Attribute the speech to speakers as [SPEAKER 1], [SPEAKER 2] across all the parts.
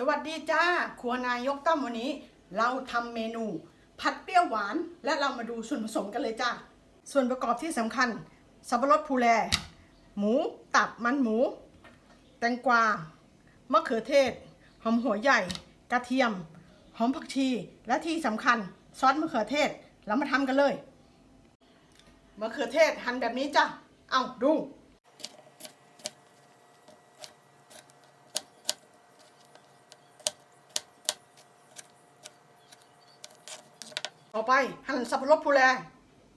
[SPEAKER 1] สวัสดีจ้า ครัวนายกต้อมวันนี้ เราทำเมนู ผัดเปรี้ยวหวาน และเรามาดูส่วนผสมกันเลยจ้า ส่วนประกอบที่สำคัญ สับปะรดภูแล หมู ตับมันหมู แตงกวามะเขือเทศ หอมหัวใหญ่ กระเทียม หอมผักชี และที่สำคัญซอสมะเขือเทศ เรามาทำกันเลย มะเขือเทศหั่นแบบนี้จ้ะเอาดู ต่อไปหั่นสับปะรดภูแล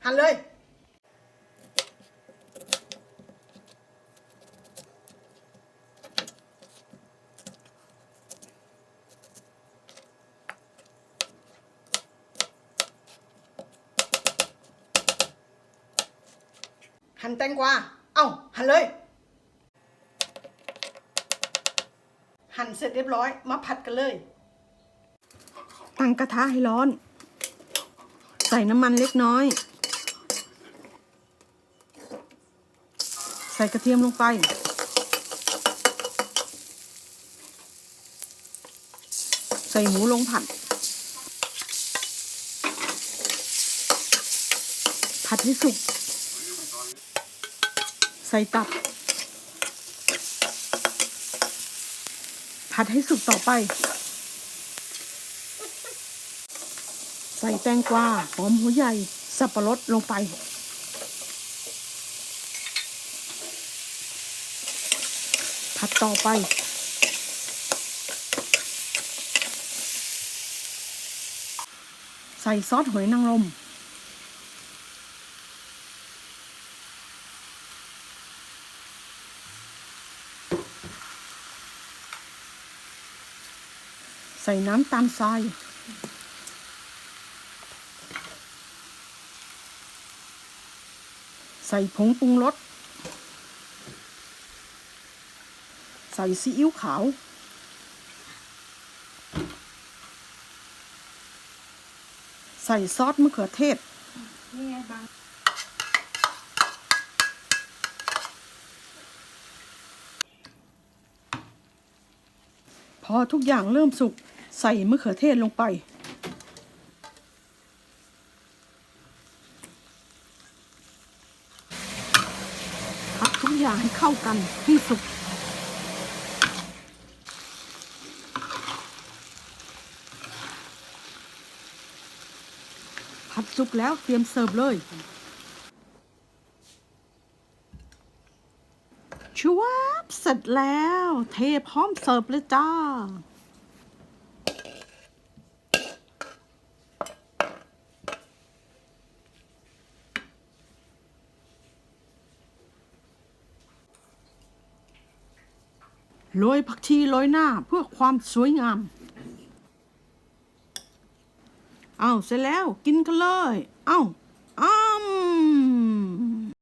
[SPEAKER 1] หั่นเลย หั่นแตงกวา เอ้า หั่นเลย หั่นเสร็จเรียบร้อย มาผัดกันเลย ตั้งกระทะให้ร้อน ใส่น้ำมันเล็กน้อย ใส่กระเทียมลงไป ใส่หมูลงผัด ผัดให้สุก ใส่ตับ ผัดให้สุกต่อไป ใส่แตงกวาหอมหัวใหญ่ สับปะรดลงไป ผัดต่อไป ใส่ซอสหอยนางรมใส่น้ำตาลทราย ใส่ผงปรุงรส ใส่ซีอิ๊วขาว ใส่ซอสมะเขือเทศ พอทุกอย่างเริ่มสุก ใส่มะเขือเทศลงไป ผัดทุก อย่างให้เข้ากันที่สุกผัดสุกแล้วเตรียมเสิร์ฟเลยชวบเสร็จแล้ว เทพร้อมเสิร์ฟเลยจ้า โรยผักชีโรยหน้าเพื่อความสวยงาม เอาเสร็จแล้วกินกันเลย เอา